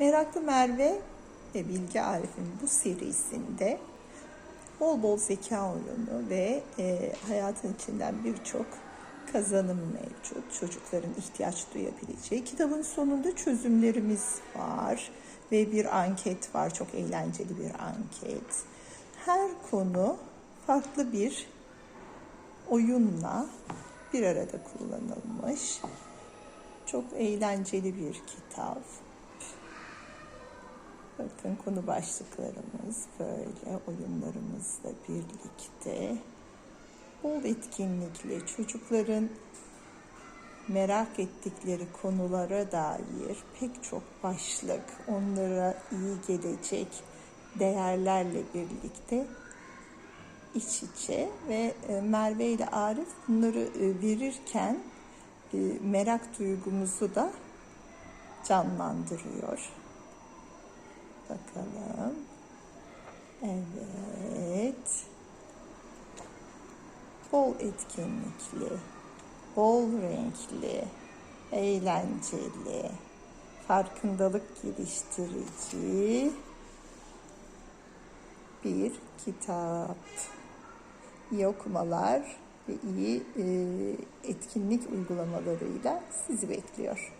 Meraklı Merve ve Bilge Arif'in bu serisinde bol bol zeka oyunu ve e, hayatın içinden birçok kazanım mevcut. Çocukların ihtiyaç duyabileceği. Kitabın sonunda çözümlerimiz var ve bir anket var. Çok eğlenceli bir anket. Her konu farklı bir oyunla bir arada kullanılmış. Çok eğlenceli bir kitap. Bakın konu başlıklarımız böyle oyunlarımızla birlikte. Bol etkinlikli çocukların merak ettikleri konulara dair pek çok başlık, onlara iyi gelecek değerlerle birlikte iç içe ve e, Merve ile Arif bunları e, verirken e, merak duygumuzu da canlandırıyor. Bakalım. Evet. Bol etkinlikli, bol renkli, eğlenceli, farkındalık geliştirici bir kitap. İyi okumalar ve iyi e, etkinlik uygulamalarıyla sizi bekliyor.